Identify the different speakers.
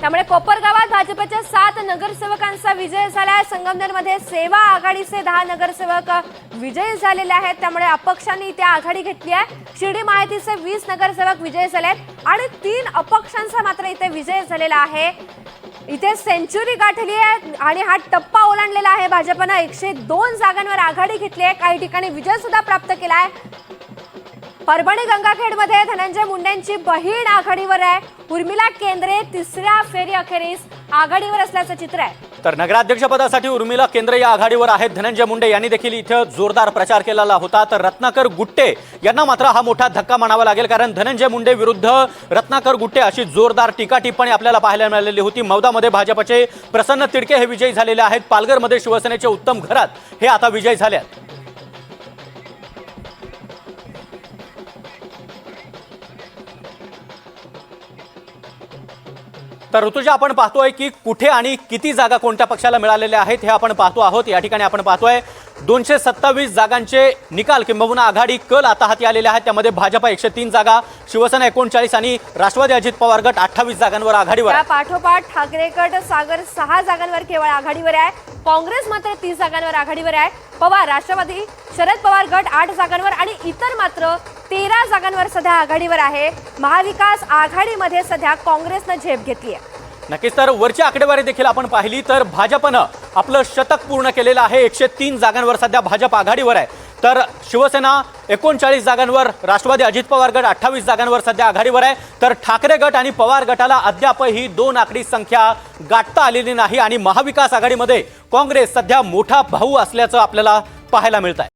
Speaker 1: त्यामुळे कोपरगावात भाजपच्या सात नगरसेवकांचा विजय झालाय संगमनेरमध्ये सेवा आघाडीचे दहा नगरसेवक विजयी झालेले आहेत. त्यामुळे अपक्षांनी इथे आघाडी घेतली आहे. शिर्डी माहितीचे वीस नगरसेवक विजयी झाले आहेत. आणि तीन अपक्षांचा मात्र इथे विजय झालेला आहे. इथे सेंचुरी गाठली आहे आणि हा टप्पा ओलांडलेला आहे. भाजपनं एकशे दोन जागांवर आघाडी घेतली आहे. काही ठिकाणी विजय सुद्धा प्राप्त केला आहे. परभणी गंगाखेडमध्ये धनंजय मुंडेंची बहीण आघाडीवर आहे. उर्मिला केंद्रे तिसऱ्या फेरी अखेरीस आघाडीवर असल्याचं चित्र आहे.
Speaker 2: तर नगराध्यक्षपदासाठी उर्मिला केंद्र या आघाडीवर आहेत. धनंजय मुंडे यांनी देखील इथं जोरदार प्रचार केलेला होता. तर रत्नाकर गुट्टे यांना मात्र हा मोठा धक्का म्हणावा लागेल कारण धनंजय मुंडे विरुद्ध रत्नाकर गुट्टे अशी जोरदार टीका टिप्पणी आपल्याला पाहायला मिळालेली होती. मौदामध्ये भाजपचे प्रसन्न तिडके हे विजयी झालेले आहेत. पालघरमध्ये शिवसेनेचे उत्तम घरात हे आता विजयी झाले आहेत. तर ऋतुजा आपण पाहतोय की कुठे आणि किती जागा कोणत्या पक्षाला मिळालेल्या आहेत हे आपण पाहतो आहोत. या ठिकाणी आपण पाहतोय दोनशे सत्तावीस जागांचे निकाल किंबहुना आघाडी कल आता हाती आलेले आहेत. त्यामध्ये भाजपा एकशे तीन जागा शिवसेना एकोणचाळीस आणि राष्ट्रवादी अजित पवार गट अठ्ठावीस जागांवर आघाडीवर.
Speaker 1: पाठोपाठ ठाकरे गट सागर सहा जागांवर केवळ आघाडीवर आहे. काँग्रेस मात्र तीस जागांवर आघाडीवर आहे. पवार राष्ट्रवादी शरद पवार गट आठ जागांवर आणि इतर मात्र तेरा जागांवर सध्या आघाडीवर आहे. महाविकास आघाडीमध्ये सध्या काँग्रेसनं झेप घेतली आहे.
Speaker 2: नक्कीच तर वरची आकडेवारी देखील आपण पाहिली तर भाजपनं आपलं शतक पूर्ण केलेलं आहे. एकशे तीन जागांवर सध्या भाजप आघाडीवर आहे. तर शिवसेना एकोणचाळीस जागांवर राष्ट्रवादी अजित पवार गट अठ्ठावीस जागांवर सध्या आघाडीवर आहे. तर ठाकरे गट आणि पवार गटाला अद्याप ही दोन आकडी संख्या गाठता आलेली नाही आणि महाविकास आघाडीमध्ये काँग्रेस सध्या मोठा भाऊ असल्याचं आपल्याला पाहायला मिळत आहे